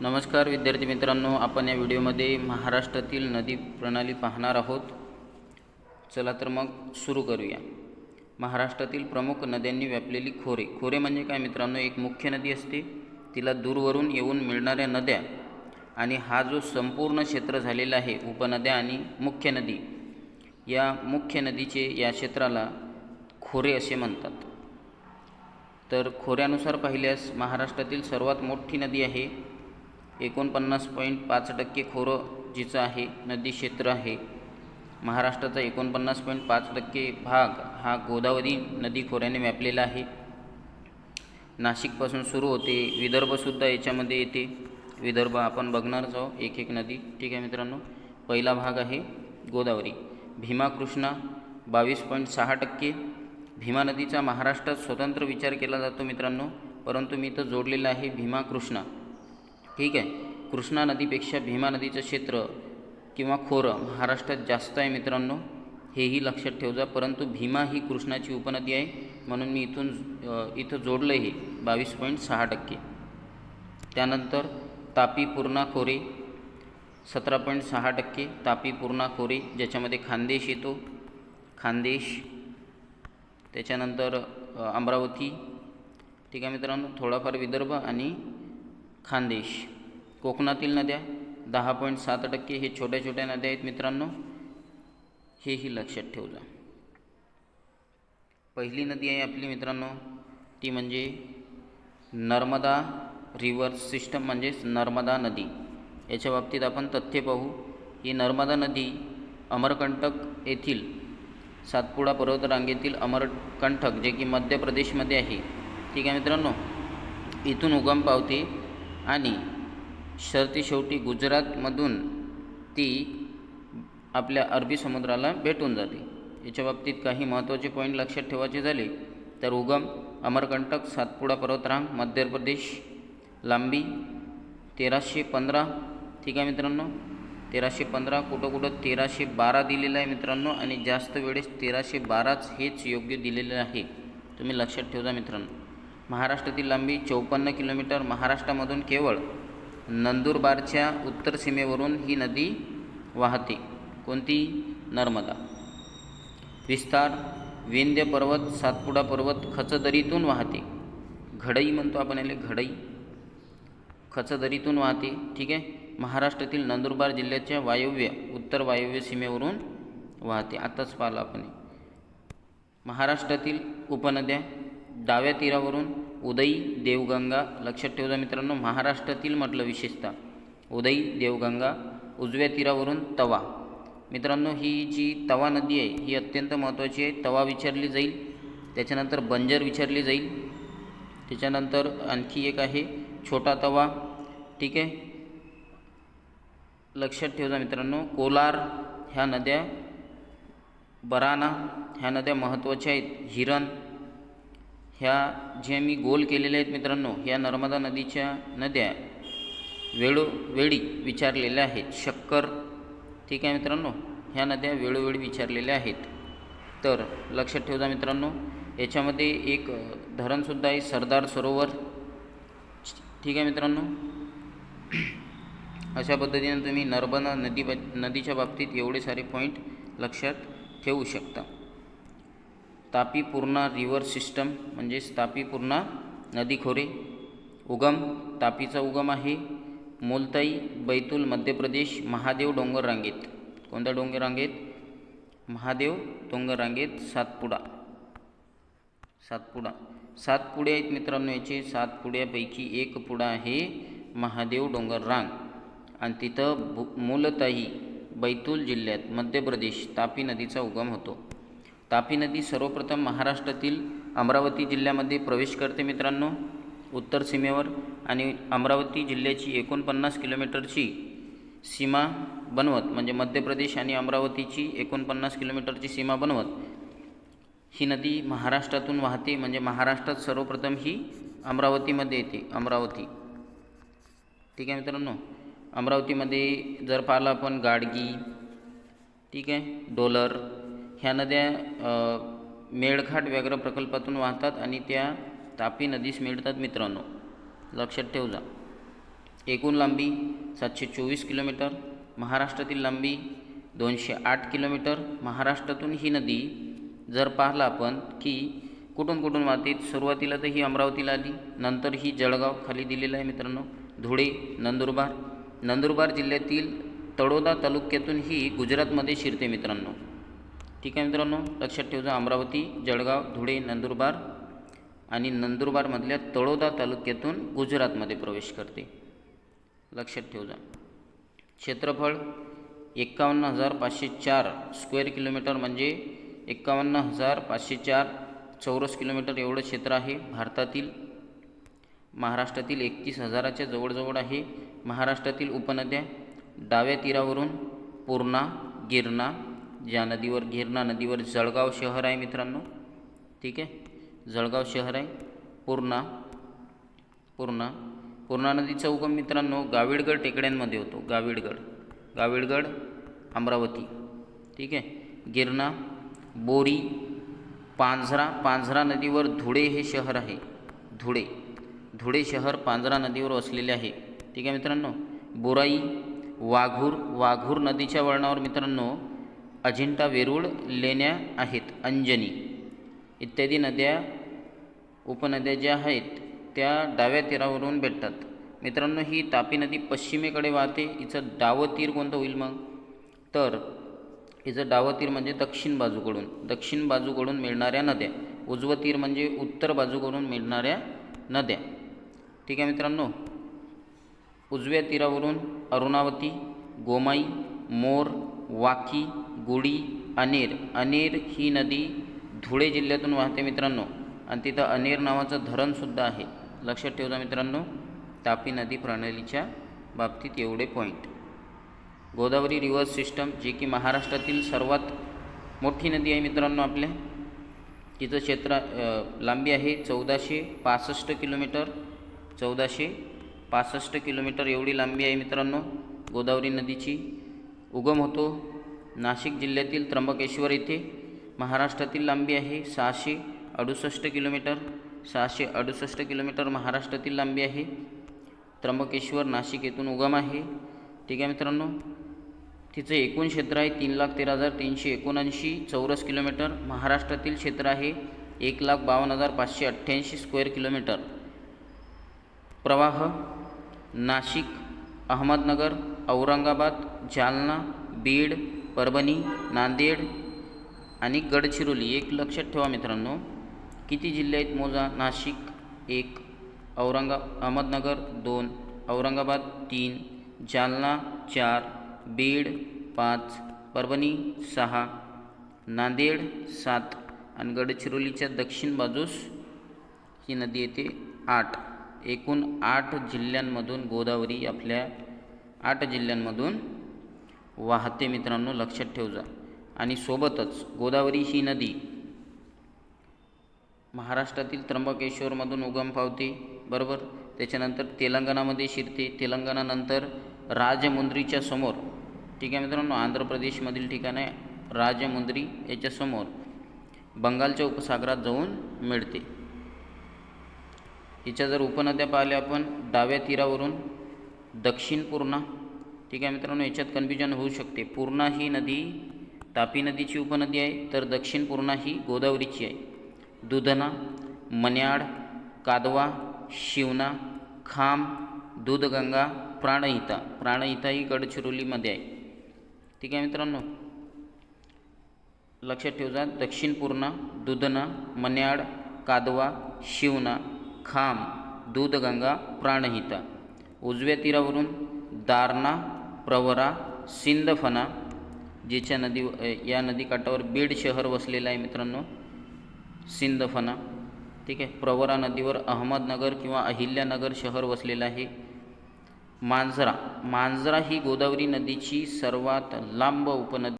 नमस्कार विद्यार्थी मित्रांनो आपण या व्हिडिओमध्ये महाराष्ट्रातील नदी प्रणाली पाहणार आहोत. चला तर मग सुरू करूया. महाराष्ट्रातील प्रमुख नद्यांनी व्यापलेली खोरे. खोरे म्हणजे काय मित्रांनो एक मुख्य नदी असते. तिला दूरवरून येऊन मिळणाऱ्या नद्या आणि हा जो संपूर्ण क्षेत्र झालेला आहे उपनद्या आणि मुख्य नदी या मुख्य नदीचे या क्षेत्राला खोरे असे म्हणतात. तर खोऱ्यानुसार पाहिल्यास महाराष्ट्रातील सर्वात मोठी नदी आहे एकोणपन्नास पॉईंट पाच टक्के खोरं जिचं आहे नदी क्षेत्र आहे. महाराष्ट्राचा एकोणपन्नास पॉईंट पाच टक्के भाग हा गोदावरी नदी खोऱ्याने व्यापलेला आहे. नाशिकपासून सुरू होते विदर्भसुद्धा याच्यामध्ये येते. विदर्भ आपण बघणारच आहोत एक एक नदी. ठीक आहे मित्रांनो पहिला भाग आहे गोदावरी. भीमा कृष्णा बावीस पॉईंट सहा टक्के. भीमा नदीचा महाराष्ट्रात स्वतंत्र विचार केला जातो मित्रांनो परंतु मी इथं जोडलेला आहे भीमा कृष्णा ठीक आहे. कृष्णा नदीपेक्षा भीमा नदीचं क्षेत्र किंवा खोरं महाराष्ट्रात जास्त आहे मित्रांनो हेही लक्षात ठेवजा. परंतु भीमा ही कृष्णाची उपनदी आहे. म्हणून मी इथून इथं जोडलं हे बावीस पॉईंट सहा टक्के. त्यानंतर तापी पूर्णा खोरे सतरा पॉईंट सहा टक्के. तापी पूर्णा खोरे ज्याच्यामध्ये खानदेश येतो. खानदेश त्याच्यानंतर अमरावती. ठीक आहे मित्रांनो थोडाफार विदर्भ आणि खानदेश. कोकणातील नद्या दहा पॉईंट सात टक्के हे छोट्या छोट्या नद्या आहेत मित्रांनो. हेही लक्षात ठेवलं पहिली नदी आहे आपली मित्रांनो ती म्हणजे नर्मदा रिव्हर सिस्टम म्हणजेच नर्मदा नदी. याच्या बाबतीत आपण तथ्य पाहू. ही नर्मदा नदी अमरकंटक येथील सातपुडा पर्वतरांगेतील अमरकंटक जे की मध्य प्रदेशमध्ये आहे. ठीक आहे मित्रांनो? इथून उगम पावते आणि सरती शेवटी गुजरातमधून ती आपल्या अरबी समुद्राला भेटून जाते. याच्या बाबतीत काही महत्त्वाचे पॉईंट लक्षात ठेवायचे झाले तर उगम अमरकंटक सातपुडा पर्वतरांग मध्य प्रदेश लांबी तेराशे पंधरा. ठीक आहे मित्रांनो? तेराशे पंधरा कुठं कुठं तेराशे बारा दिलेलं आहे मित्रांनो आणि जास्त वेळेस तेराशे बाराच हेच योग्य दिलेलं आहे. तुम्ही लक्षात ठेवा मित्रांनो. महाराष्ट्रातील लांबी चौपन्न किलोमीटर. महाराष्ट्रामधून केवळ नंदुरबारच्या उत्तर सीमेवरून ही नदी वाहते. कोणती? नर्मदा. विस्तार विंध्य पर्वत सातपुडा पर्वत खचदरीतून वाहते. घडई म्हणतो आपण याला घडई. खचदरीतून वाहते. ठीक आहे? महाराष्ट्रातील नंदुरबार जिल्ह्याच्या वायव्य उत्तर वायव्य सीमेवरून वाहते. आत्ताच पाहिलं आपण महाराष्ट्रातील उपनद्या. डाव्या तीरावरून उदई देवगंगा लक्षात ठेवजा मित्रांनो महाराष्ट्रातील म्हटलं विशेषतः. उदई देवगंगा उजव्या तीरावरून तवा. मित्रांनो ही जी तवा नदी आहे ही अत्यंत महत्त्वाची आहे. तवा विचारली जाईल त्याच्यानंतर बंजर विचारली जाईल त्याच्यानंतर आणखी एक आहे छोटा तवा. ठीक आहे? लक्षात ठेवजा मित्रांनो कोलार ह्या नद्या बराना ह्या नद्या महत्त्वाच्या आहेत. हिरण ह्या ज्या मी गोल केलेल्या आहेत मित्रांनो ह्या नर्मदा नदीच्या नद्या वेळोवेळी विचारलेल्या आहेत. शक्कर ठीक आहे मित्रांनो? ह्या नद्या वेळोवेळी विचारलेल्या आहेत. तर लक्षात ठेवजा मित्रांनो याच्यामध्ये एक धरणसुद्धा आहे सरदार सरोवर. ठीक आहे मित्रांनो? अशा पद्धतीने तुम्ही नर्मदा नदी नदीच्या बाबतीत एवढे सारे पॉईंट लक्षात ठेवू शकता. तापी पूर्णा रिव्हर सिस्टम म्हणजेच तापी पूर्णा नदी खोरे उगम तापीचा उगम आहे मोलताई बैतूल मध्य प्रदेश महादेव डोंगर रांगेत. कोणत्या डोंगर रांगेत? महादेव डोंगर रांगेत सातपुडा. सातपुडा. सात पुढे आहेत मित्रांनो याचे. सात पुड्यापैकी एक पुडा आहे महादेव डोंगर रांग. आणि तिथं भू मूलताही बैतूल जिल्ह्यात मध्य प्रदेश तापी नदीचा उगम होतो. तापी नदी सर्वप्रथम महाराष्ट्रातील अमरावती जिल्ह्यामध्ये प्रवेश करते मित्रांनो. उत्तर सीमेवर आणि अमरावती जिल्ह्याची एकोणपन्नास किलोमीटरची सीमा बनवत म्हणजे मध्य प्रदेश आणि अमरावतीची एकोणपन्नास किलोमीटरची सीमा बनवत. ही नदी महाराष्ट्रातून वाहते म्हणजे महाराष्ट्रात सर्वप्रथम ही अमरावतीमध्ये येते अमरावती. ठीक आहे मित्रांनो. अमरावतीमध्ये जर पाहिलं आपण गाडगी ठीक आहे डोलर ह्या नद्या मेळघाट व्याघ्र प्रकल्पातून वाहतात आणि त्या तापी नदीस मिळतात मित्रांनो. लक्षात ठेवजा. एकूण लांबी सातशे चोवीस किलोमीटर महाराष्ट्रातील लांबी दोनशे आठ किलोमीटर. महाराष्ट्रातून ही नदी जर पाहिला आपण की कुठून कुठून वाहते सुरुवातीला तर ही अमरावतीला आली नंतर ही जळगाव खाली दिलेलं आहे मित्रांनो धुळे नंदुरबार. नंदुरबार जिल्ह्यातील तळोदा तालुक्यातून ही गुजरातमध्ये शिरते मित्रांनो. ठीक आहे मित्रांनो लक्षात ठेवजा अमरावती जळगाव धुळे नंदुरबार आणि नंदुरबारमधल्या तळोदा तालुक्यातून गुजरातमध्ये प्रवेश करते. लक्षात ठेवजा. क्षेत्रफळ एक्कावन्न हजार पाचशे चार स्क्वेअर किलोमीटर म्हणजे एक्कावन्न हजार पाचशे चार चौरस किलोमीटर एवढं क्षेत्र आहे भारतातील. महाराष्ट्रातील एकतीस हजाराच्या जवळजवळ आहे. महाराष्ट्रातील उपनद्या डाव्या तीरावरून पूर्णा गिरणा ज्या नदीवर गिरणा नदीवर जळगाव शहर आहे मित्रांनो. ठीक आहे? जळगाव शहर आहे. पूर्णा पूर्णा पूर्णा नदीचा उगम मित्रांनो. गाविडगड टेकड्यांमध्ये होतो. गाविडगड गाविडगड अमरावती. ठीक आहे? गिरणा बोरी पांझरा पांझरा नदीवर धुळे हे शहर आहे. धुळे धुळे शहर पांझरा नदीवर वसलेले आहे. ठीक आहे मित्रांनो? बोराई वाघूर वाघूर नदीच्या वळणावर मित्रांनो अजिंठा वेरूळ लेण्या आहेत अंजनी. इत्यादी नद्या उपनद्या ज्या आहेत त्या डाव्या तीरावरून भेटतात. मित्रांनो ही तापी नदी पश्चिमेकडे वाहते. हिचं डावं तीर कोणतं होईल मग? तर हिचं डावं तीर म्हणजे दक्षिण बाजूकडून. दक्षिण बाजूकडून मिळणाऱ्या नद्या. उजवं तीर म्हणजे उत्तर बाजूकडून मिळणाऱ्या नद्या. ठीक आहे मित्रांनो? उजव्या तीरावरून अरुणावती गोमाई मोर वाकी गुडी अनेर. अनेर ही नदी धुळे जिल्ह्यातून वाहते मित्रांनो. आणि तिथं अनेर नावाचं धरणसुद्धा आहे. लक्षात ठेवता मित्रांनो तापी नदी प्रणालीच्या बाबतीत एवढे पॉईंट गोदावरी रिव्हर सिस्टम जे की महाराष्ट्रातील सर्वात मोठी नदी आहे मित्रांनो आपल्या. तिचं क्षेत्र लांबी आहे चौदाशे पासष्ट किलोमीटर. चौदाशे पासष्ट किलोमीटर एवढी लांबी आहे मित्रांनो. गोदावरी नदीची उगम होतो नाशिक जिल्ह्यातील त्र्यंबकेश्वर येथे महाराष्ट्रातील लांबी आहे सहाशे अडुसष्ट किलोमीटर सहाशे अडुसष्ट किलोमीटर महाराष्ट्रातील लांबी आहे. त्र्यंबकेश्वर नाशिक येथून उगम आहे. ठीक आहे मित्रांनो तिचं एकूण क्षेत्र आहे तीन लाख तेरा हजार तीनशे एकोणऐंशी चौरस किलोमीटर. महाराष्ट्रातील क्षेत्र आहे एक लाख बावन्न हजार पाचशे अठ्ठ्याऐंशी स्क्वेअर किलोमीटर. प्रवाह नाशिक अहमदनगर औरंगाबाद जालना बीड परभणी नांदेड आणि गडचिरोली. एक लक्षात ठेवा मित्रांनो किती जिल्हे आहेत मोजा? नाशिक एक औरंगा अहमदनगर दोन औरंगाबाद तीन जालना चार बीड पाच परभणी सहा नांदेड सात आणि गडचिरोलीच्या दक्षिण बाजूस ही नदी येते आठ. एकूण आठ जिल्ह्यांमधून गोदावरी आपल्या आठ जिल्ह्यांमधून वाहते मित्रांनो लक्षात ठेवजा. आणि सोबतच गोदावरी ही नदी महाराष्ट्रातील त्र्यंबकेश्वरमधून उगम पावते बरोबर? त्याच्यानंतर तेलंगणामध्ये शिरते. तेलंगणानंतर राजमुंद्रीच्या समोर ठीक आहे मित्रांनो? आंध्र प्रदेशमधील ठिकाण आहे राजमुंद्री याच्यासमोर बंगालच्या उपसागरात जाऊन मिळते. हिच्या जर उपनद्या पाहिल्या आपण डाव्या तीरावरून दक्षिण पूर्णा ठीक आहे मित्रांनो याच्यात कन्फ्युजन होऊ शकते. पूर्णा ही नदी तापी नदीची उपनदी आहे तर दक्षिण पूर्णा ही गोदावरीची आहे. दुधना मन्याड कादवा शिवना खाम दूधगंगा प्राणहिता. प्राणहिता ही गडचिरोलीमध्ये आहे. ठीक आहे मित्रांनो? लक्षात ठेवजा दक्षिण पूर्णा दुधना मन्याड कादवा शिवना खाम दूधगंगा प्राणहिता. उजव्या तीरावरून दारणा प्रवरा सिंदफना जिच्या नदी या नदीकाठावर बीड शहर वसलेलं आहे मित्रांनो सिंदफना ठीक आहे प्रवरा नदीवर अहमदनगर किंवा अहिल्यानगर शहर वसलेलं आहे. मांजरा मांजरा ही गोदावरी नदीची सर्वात लांब उपनदी